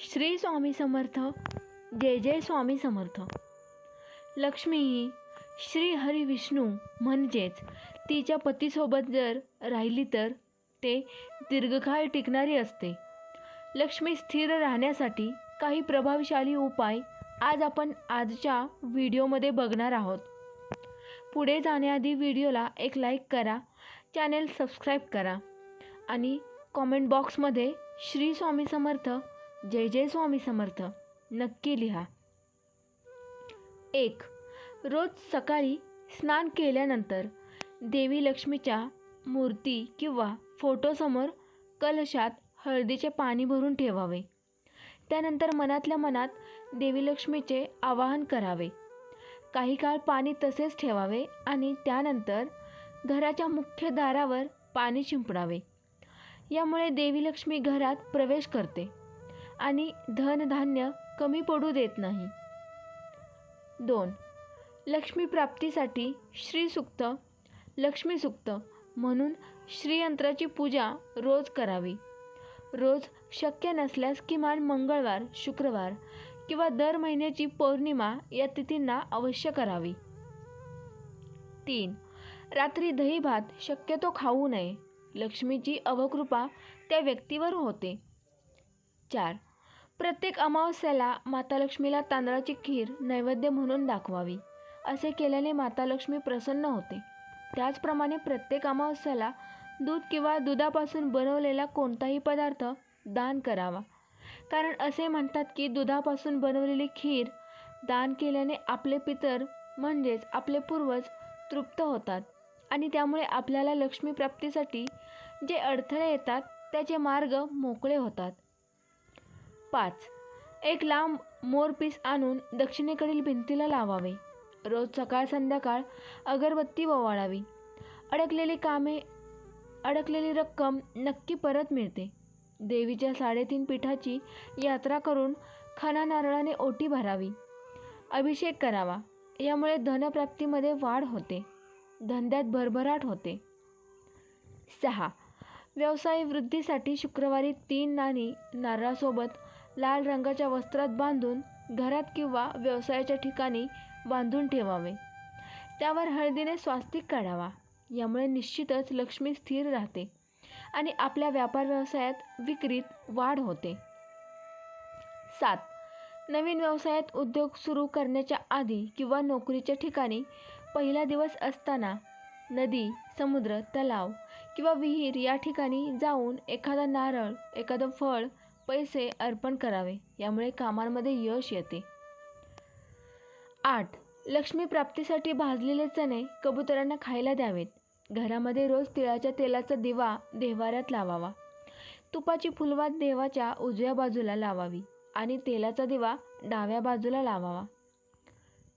श्री स्वामी समर्थ जय जय स्वामी समर्थ. लक्ष्मी ही श्री हरी विष्णू म्हणजेच तिच्या पतीसोबत जर राहिली तर ते दीर्घकाळ टिकणारी असते. लक्ष्मी स्थिर राहण्यासाठी काही प्रभावशाली उपाय आज आपण आजच्या व्हिडिओमध्ये बघणार आहोत. पुढे जाण्याआधी व्हिडिओला एक लाईक करा चॅनेल सबस्क्राईब करा आणि कॉमेंट बॉक्समध्ये श्री स्वामी समर्थ जय जय स्वामी समर्थ. नक्की लिहा. एक रोज सकाळी स्नान केल्यानंतर देवी लक्ष्मीच्या मूर्ती किंवा फोटोसमोर कलशात हळदीचे पाणी भरून ठेवावे. त्यानंतर मनातल्या मनात देवी लक्ष्मीचे आवाहन करावे. काही काळ पाणी तसेच ठेवावे आणि त्यानंतर घराच्या मुख्य दारावर पाणी शिंपडावे. यामुळे देवी लक्ष्मी घरात प्रवेश करते. आणि धनधान्य कमी पडू देत नाही. दोन लक्ष्मी प्राप्तीसाठी श्रीसुक्त लक्ष्मीसुक्त म्हणून श्रीयंत्राची पूजा रोज करावी. रोज शक्य नसल्यास किमान मंगळवार शुक्रवार किंवा दर महिन्याची पौर्णिमा या तिथींना अवश्य करावी. तीन रात्री दही भात शक्यतो खाऊ नये. लक्ष्मीची अवकृपा त्या व्यक्तीवर होते. चार प्रत्येक अमावस्याला माता लक्ष्मीला तांदळाची खीर नैवेद्य म्हणून दाखवावी असे केल्याने माता लक्ष्मी प्रसन्न होते. त्याचप्रमाणे प्रत्येक अमावस्याला दूध किंवा दुधापासून बनवलेला कोणताही पदार्थ दान करावा. कारण असे म्हणतात की दुधापासून बनवलेली खीर दान केल्याने आपले पितर म्हणजेच आपले पूर्वज तृप्त होतात आणि त्यामुळे आपल्याला लक्ष्मी प्राप्तीसाठी जे अडथळे येतात त्याचे मार्ग मोकळे होतात. पाच. एक लांब मोरपीस आणून दक्षिणेकडील भिंतीला लावावे. रोज सकाळ संध्याकाळ अगरबत्ती ओवाळावी. अडकलेली कामे अडकलेली रक्कम नक्की परत मिळते. देवीच्या साडेतीन पीठाची यात्रा करून खाना नारळाने ओटी भरावी. अभिषेक करावा. यामुळे धनप्राप्तीमध्ये वाढ होते. धंद्यात भरभराट होते. सहा. व्यवसाय वृद्धीसाठी शुक्रवारी तीन नाणी नारळासोबत लाल रंगाच्या वस्त्रात बांधून घरात किंवा व्यवसायाच्या ठिकाणी बांधून ठेवावे. त्यावर हळदीने स्वास्तिक काढावा. यामुळे निश्चितच लक्ष्मी स्थिर राहते आणि आपल्या व्यापार व्यवसायात विक्रीत वाढ होते. सात. नवीन व्यवसायात उद्योग सुरू करण्याच्या आधी किंवा नोकरीच्या ठिकाणी पहिला दिवस असताना नदी समुद्र तलाव किंवा विहीर या ठिकाणी जाऊन एखादा नारळ एखादं फळ पैसे अर्पण करावे यामुळे कामांमध्ये यश येते. आठ. लक्ष्मी प्राप्तीसाठी भाजलेले चणे कबुतरांना खायला द्यावेत. घरामध्ये रोज तिळाच्या तेलाचा दिवा देवाऱ्यात लावावा. तुपाची फुलवात देवाच्या उजव्या बाजूला लावावी आणि तेलाचा दिवा डाव्या बाजूला लावावा.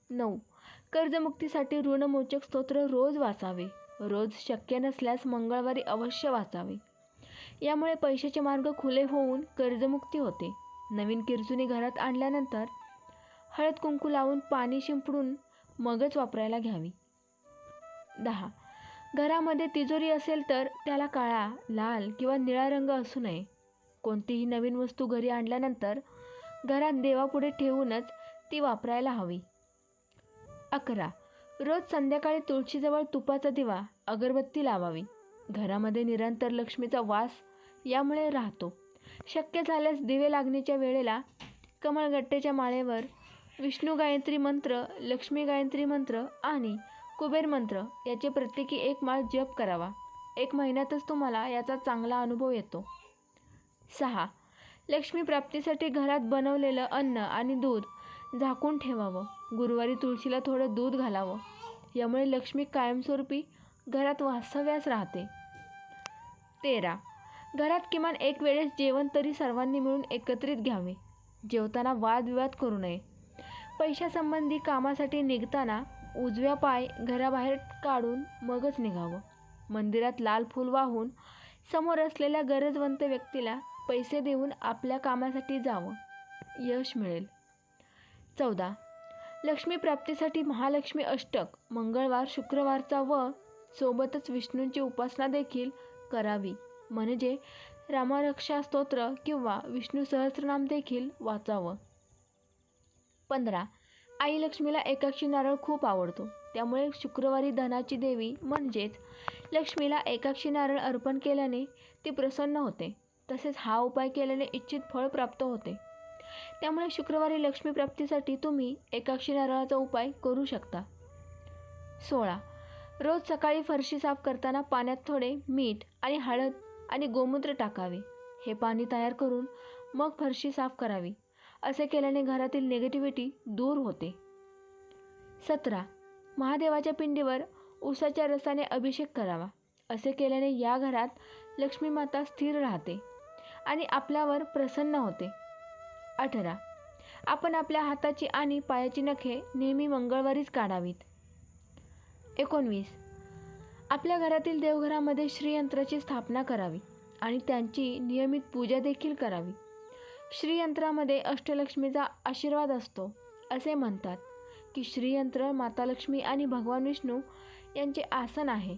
नऊ. कर्जमुक्तीसाठी ऋणमोचक स्तोत्र रोज वाचावे. रोज शक्य नसल्यास मंगळवारी अवश्य वाचावे. यामुळे पैशाचे मार्ग खुले होऊन कर्जमुक्ती होते. नवीन किरजुनी घरात आणल्यानंतर हळद कुंकू लावून पाणी शिंपडून मगच वापरायला घ्यावी. दहा. घरामध्ये तिजोरी असेल तर त्याला काळा लाल किंवा निळा रंग असू नये. कोणतीही नवीन वस्तू घरी आणल्यानंतर घरात देवापुढे ठेवूनच ती वापरायला हवी. अकरा. रोज संध्याकाळी तुळशीजवळ तुपाचा दिवा अगरबत्ती लावावी. घरामध्ये निरंतर लक्ष्मीचा वास यामुळे राहतो. शक्य झाल्यास दिवे लागणीच्या वेळेला कमळगट्टेच्या माळेवर विष्णू गायत्री मंत्र लक्ष्मी गायत्री मंत्र आणि कुबेर मंत्र याचे प्रत्येकी एक माळ जप करावा. एक महिन्यातच तुम्हाला याचा चांगला अनुभव येतो. सहा. लक्ष्मी प्राप्तीसाठी घरात बनवलेलं अन्न आणि दूध झाकून ठेवावं. गुरुवारी तुळशीला थोडं दूध घालावं. यामुळे लक्ष्मी कायमस्वरूपी घरात वास्तव्यास राहते. तेरा. घरात किमान एक वेळेस जेवण तरी सर्वांनी मिळून एकत्रित घ्यावे. जेवताना वादविवाद करू नये. पैशासंबंधी कामासाठी निघताना उजव्या पाय घराबाहेर काढून मगच निघावं. मंदिरात लाल फूल वाहून समोर असलेल्या गरजवंत व्यक्तीला पैसे देऊन आपल्या कामासाठी जावं. यश मिळेल. चौदा. लक्ष्मी प्राप्तीसाठी महालक्ष्मी अष्टक मंगळवार शुक्रवारचा व सोबतच विष्णूंची उपासना देखील करावी. म्हणजे रामरक्षा स्तोत्र किंवा विष्णू सहस्रनाम देखील वाचावं. पंधरा आई लक्ष्मीला एकाक्षी नारळ खूप आवडतो. त्यामुळे शुक्रवारी धनाची देवी म्हणजेच लक्ष्मीला एकाक्षी नारळ अर्पण केल्याने ती प्रसन्न होते. तसेच हा उपाय केल्याने इच्छित फळ प्राप्त होते. त्यामुळे शुक्रवारी लक्ष्मी प्राप्तीसाठी तुम्ही एकाक्षी नारळाचा उपाय करू शकता. सोळा रोज सकाळी फरशी साफ करताना पाण्यात थोडे मीठ आणि हळद आणि गोमूत्र टाकावे. हे पाणी तयार करून मग फरशी साफ करावी. असे केल्याने घरातील निगेटिव्हिटी दूर होते. सतरा. महादेवाच्या पिंडीवर उसाच्या रसाने अभिषेक करावा. असे केल्याने या घरात लक्ष्मी माता स्थिर राहते आणि आपल्यावर प्रसन्न होते. अठरा. आपण आपल्या हाताची आणि पायाची नखे नेहमी मंगळवारीच काढावीत. एकोणवीस. आपल्या घरातील देवघरामध्ये श्रीयंत्राची स्थापना करावी आणि त्यांची नियमित पूजा देखील करावी. श्रीयंत्रामध्ये अष्टलक्ष्मीचा आशीर्वाद असतो असे म्हणतात की श्रीयंत्र माता लक्ष्मी आणि भगवान विष्णू यांचे आसन आहे.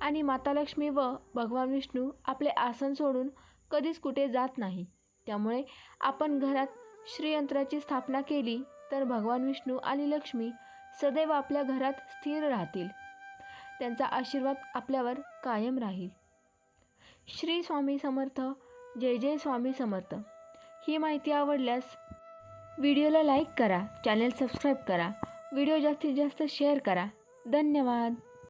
आणि माता लक्ष्मी व भगवान विष्णू आपले आसन सोडून कधीच कुठे जात नाही. त्यामुळे आपण घरात श्रीयंत्राची स्थापना केली तर भगवान विष्णू आणि लक्ष्मी सदैव आपल्या घरात स्थिर राहतील. त्यांचा आशीर्वाद आपल्यावर कायम राहील. श्री स्वामी समर्थ जय जय स्वामी समर्थ. ही माहिती आवडल्यास व्हिडिओला लाईक करा चॅनेल सबस्क्राईब करा व्हिडिओ जास्तीत जास्त शेअर करा. धन्यवाद.